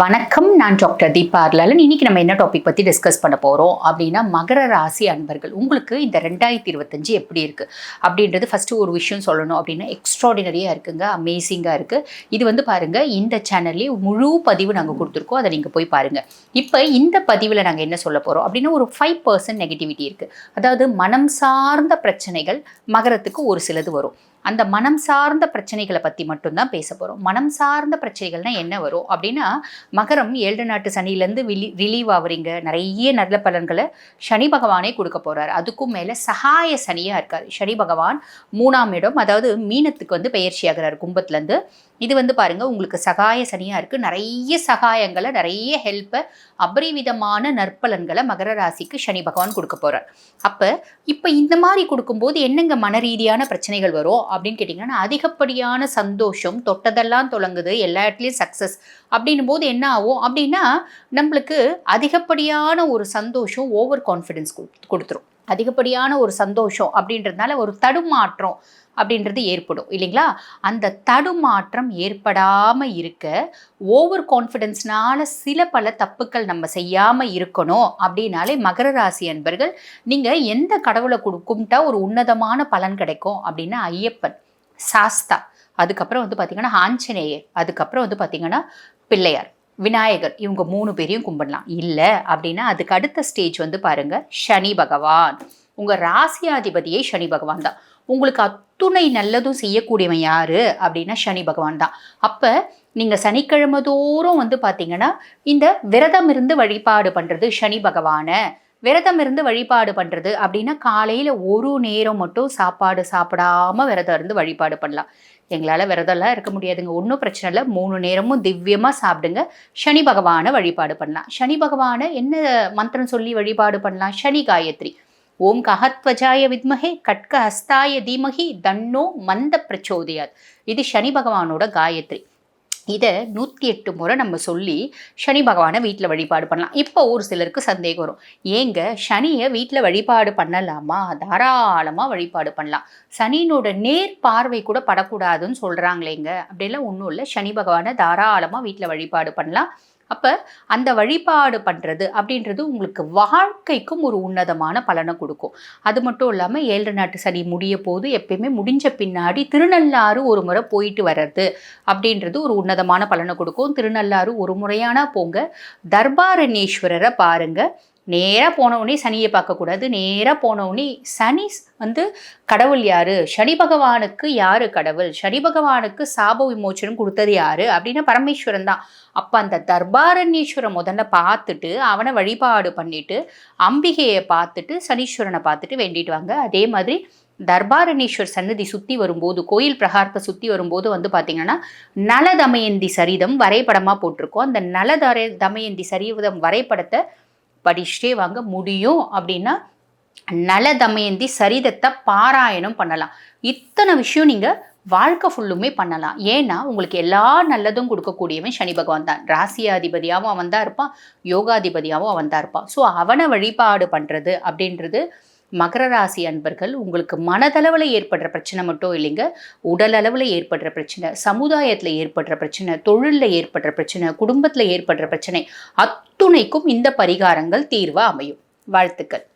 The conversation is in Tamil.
வணக்கம். நான் டாக்டர் தீபா அர்லாலன். இன்னைக்கு நம்ம என்ன டாபிக் பற்றி டிஸ்கஸ் பண்ண போகிறோம் அப்படின்னா மகர ராசி அன்பர்கள் உங்களுக்கு இந்த ரெண்டாயிரத்தி இருபத்தஞ்சு எப்படி இருக்குது அப்படின்றது ஃபஸ்ட்டு ஒரு விஷயம் சொல்லணும். அப்படின்னா எக்ஸ்ட்ராடினரியாக இருக்குங்க. அமேசிங்காக இருக்குது இது வந்து பாருங்கள் இந்த சேனல்லே முழு பதிவு நாங்கள் கொடுத்துருக்கோம். அதை நீங்கள் போய் பாருங்கள் இப்போ இந்த பதிவில் நாங்கள் என்ன சொல்ல போகிறோம் அப்படின்னா ஒரு ஃபைவ் பர்சன்ட் நெகட்டிவிட்டி இருக்குது அதாவது மனம் சார்ந்த பிரச்சனைகள் மகரத்துக்கு ஒரு சிலது வரும். அந்த மனம் சார்ந்த பிரச்சனைகளை பற்றி மட்டும்தான் பேச போகிறோம் மனம் சார்ந்த பிரச்சனைகள்னால் என்ன வரும்? அப்படின்னா மகரம் ஏழு நாட்டு சனிலேருந்து விலி ரிலீவ் ஆகுறீங்க நிறைய நல்ல பலன்களை சனி பகவானே கொடுக்க போகிறார் அதுக்கும் மேலே சகாய சனியாக இருக்கார். சனி பகவான் மூணாம் இடம் அதாவது மீனத்துக்கு வந்து பயிற்சி ஆகிறார் கும்பத்துலேருந்து. இது வந்து பாருங்கள் உங்களுக்கு சகாய சனியாக இருக்குது நிறைய சகாயங்களை நிறைய ஹெல்ப்பை அபரிவிதமான நற்பலன்களை மகர ராசிக்கு சனி பகவான் கொடுக்க போகிறார் அப்போ இப்போ இந்த மாதிரி கொடுக்கும்போது என்னங்க மன ரீதியான பிரச்சனைகள் வரும்? அப்படின்னு கேட்டிங்கன்னா அதிகப்படியான சந்தோஷம் தொட்டதெல்லாம் தொடங்குது. எல்லா இடத்துலையும் சக்ஸஸ் அப்படின்னும் போது என்ன ஆகும்? அப்படின்னா நம்மளுக்கு அதிகப்படியான ஒரு சந்தோஷம் ஓவர் கான்ஃபிடென்ஸ் கொடுத்துரும். அதிகப்படியான ஒரு சந்தோஷம் அப்படின்றதுனால ஒரு தடுமாற்றம் அப்படின்றது ஏற்படும் இல்லைங்களா? அந்த தடுமாற்றம் ஏற்படாமல் இருக்க ஓவர் கான்ஃபிடென்ஸ்னால சில பல தப்புக்கள் நம்ம செய்யாமல் இருக்கணும் அப்படின்னாலே மகர ராசி அன்பர்கள் நீங்கள் எந்த கடவுளை கும்பிட்டா ஒரு உன்னதமான பலன் கிடைக்கும் அப்படின்னா ஐயப்பன் சாஸ்தா. அதுக்கப்புறம் வந்து பார்த்திங்கன்னா ஆஞ்சநேயர் அதுக்கப்புறம் வந்து பார்த்திங்கன்னா பிள்ளையார். விநாயகர். இவங்க மூணு பேரையும் கும்பிடலாம். இல்லை அப்படின்னா அதுக்கு அடுத்த ஸ்டேஜ் வந்து பாருங்க சனி பகவான். உங்கள் ராசியாதிபதியே சனி பகவான் தான். உங்களுக்கு அத்துணை நல்லதும் செய்யக்கூடியவன் யாரு அப்படின்னா சனி பகவான் தான். அப்போ நீங்கள் சனிக்கிழமை தோறும் வந்து பார்த்தீங்கன்னா இந்த விரதம் இருந்து வழிபாடு பண்ணுறது சனி பகவானை. விரதம் இருந்து வழிபாடு பண்ணுறது அப்படின்னா காலையில் ஒரு நேரம் மட்டும் சாப்பாடு சாப்பிடாம விரதம் இருந்து வழிபாடு பண்ணலாம். எங்களால் விரதம்லாம் இருக்க முடியாதுங்க. ஒன்றும் பிரச்சனை இல்லை. மூணு நேரமும் திவ்யமாக சாப்பிடுங்க. சனி பகவானை வழிபாடு பண்ணலாம். சனி பகவானை என்ன மந்திரம் சொல்லி வழிபாடு பண்ணலாம்? சனி காயத்ரி. ஓம் கஹத்வஜாய வித்மகே கட்க ஹஸ்தாய தீமகி தன்னோ மந்த பிரச்சோதயாத். இது சனி பகவானோட காயத்ரி. இதை நூற்றி எட்டு முறை நம்ம சொல்லி சனி பகவானை வீட்டில் வழிபாடு பண்ணலாம். இப்போ ஒரு சிலருக்கு சந்தேகம் வரும். ஏங்க சனியை வீட்டில் வழிபாடு பண்ணலாமா? தாராளமாக வழிபாடு பண்ணலாம். சனியினோட நேர் பார்வை கூட படக்கூடாதுன்னு சொல்கிறாங்களேங்க அப்படிலாம் ஒன்றும் இல்லை. சனி பகவானை தாராளமாக வீட்டில் வழிபாடு பண்ணலாம். அப்போ அந்த வழிபாடு பண்ணுறது அப்படின்றது உங்களுக்கு வாழ்க்கைக்கும் ஒரு உன்னதமான பலனை கொடுக்கும். அது மட்டும் இல்லாமல் ஏழு நாட்டு சனி முடிய போது எப்பயுமே முடிஞ்ச பின்னாடி திருநள்ளாறு ஒரு முறை போயிட்டு வர்றது அப்படின்றது ஒரு உன்னதமான பலனை கொடுக்கும். திருநள்ளாறு ஒரு முறையான போங்க. தர்பாரணேஸ்வரரை பாருங்கள் நேராக போனவுடனே சனியை பார்க்கக்கூடாது. நேராக போனவுடனே சனி வந்து கடவுள் யார்? சனி பகவானுக்கு யார் கடவுள்? சனி பகவானுக்கு சாப விமோச்சனம் கொடுத்தது யார்? அப்படின்னா பரமேஸ்வரன் தான். அப்போ அந்த தர்பாரண்யேஸ்வரன் முதல்ல பார்த்துட்டு அவனை வழிபாடு பண்ணிவிட்டு அம்பிகையை பார்த்துட்டு சனீஸ்வரனை பார்த்துட்டு வேண்டிட்டு வாங்க. அதே மாதிரி தர்பாரணேஸ்வர் சன்னதி சுற்றி வரும்போது கோயில் பிரகாரத்தை சுற்றி வரும்போது வந்து பார்த்திங்கன்னா நல தமயந்தி சரிதம் வரைபடமாக போட்டிருக்கோம். அந்த நல தரை தமயந்தி சரிதம் வரைபடத்தை படிச்சுட்டே வாங்க முடியும் அப்படின்னா நல தமயந்தி சரிதத்தை பாராயணம் பண்ணலாம். இத்தனை விஷயம் நீங்கள் வாழ்க்கை ஃபுல்லுமே பண்ணலாம். ஏன்னா உங்களுக்கு எல்லா நல்லதும் கொடுக்கக்கூடியவன் சனி பகவான் தான். ராசியாதிபதியாகவும் அவன் தான் இருப்பான் யோகாதிபதியாகவும் அவன் தான் இருப்பான். ஸோ அவனை வழிபாடு பண்ணுறது அப்படின்றது மகர ராசி அன்பர்கள் உங்களுக்கு மனதளவில் ஏற்படுற பிரச்சனை மட்டும் இல்லைங்க. உடல் அளவில் ஏற்படுற பிரச்சனை சமுதாயத்தில் ஏற்படுற பிரச்சனை தொழிலில் ஏற்படுற பிரச்சனை குடும்பத்தில் ஏற்படுற பிரச்சனை அத்துணைக்கும் இந்த பரிகாரங்கள் தீர்வாக அமையும். வாழ்த்துக்கள்.